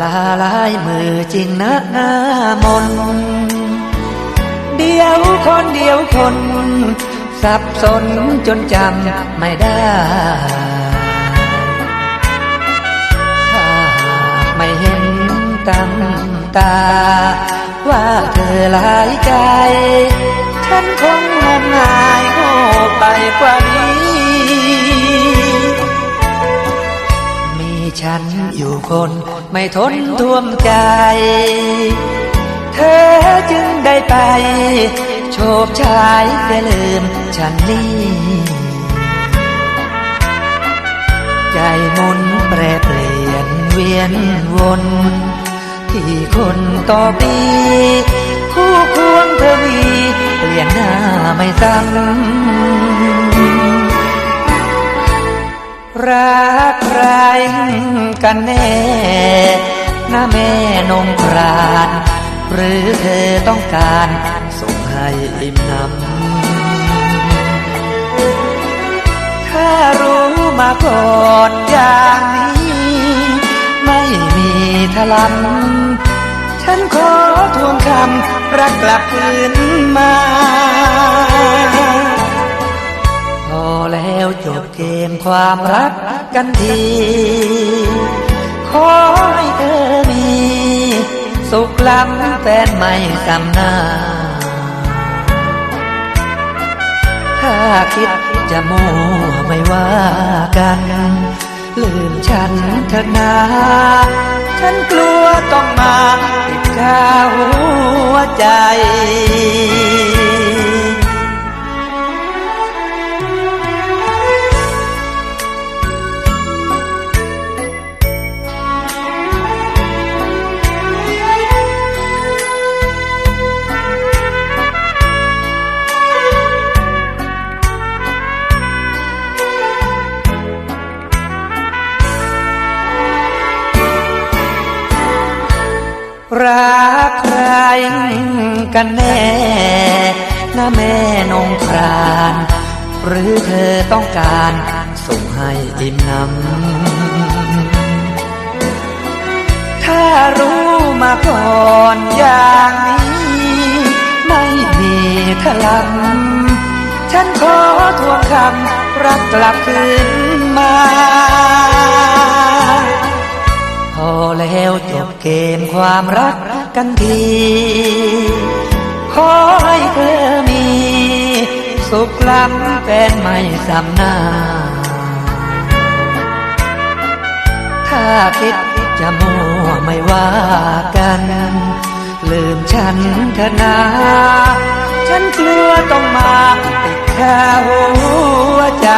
ลาลายมือจริงนะหน้ามน เดียวคนเดียวคน สับสนจนจำไม่ได้ถ้าไม่เห็นตั้งตา ว่าเธอหลายใจ ฉันคงงมงายโง่ไปกว่านี้มีฉันอยู่คน ไม่ทนท่วมใจ เธอจึงได้ไป โชบชายเพื่ลืมฉันนี่ใจหมุนแปรเปลี่ยนเวียนวนที่คนต่อปีคู่ควงเธอมี เปลี่ยนหน้าไม่ซ้ำ รักใครกันแน่นะแม่นงครานหรือเธอต้องการส่งให้อิ่มนำถ้ารู้มาก่อนอย่างนี้ ไม่มีทลันฉันขอทวงคำรักกลับคืนมา ความรักกันทีขอให้เธอมี สุขล้ำแฟนไม่สำหน้า ถ้าคิดจะโม่ไม่ว่ากัน ลืมฉันเถอะนาฉันกลัวต้องมาติดข้าหัวใจ รักใครกันแน่นะแม่นงคราน หรือเธอต้องการส่งให้อิ่มนำถ้ารู้มาก่อนอย่างนี้ ไม่มีทลังฉันขอทวงคำรักกลับคืนมา จบเกมความรักกันที ขอให้เธอมี สุขล้ำแฟนไม่สำนาถ้าคิดจะมัวไม่ว่ากัน ลืมฉันเถอะนาฉันกลัวต้องมาติดข้าหัวใจ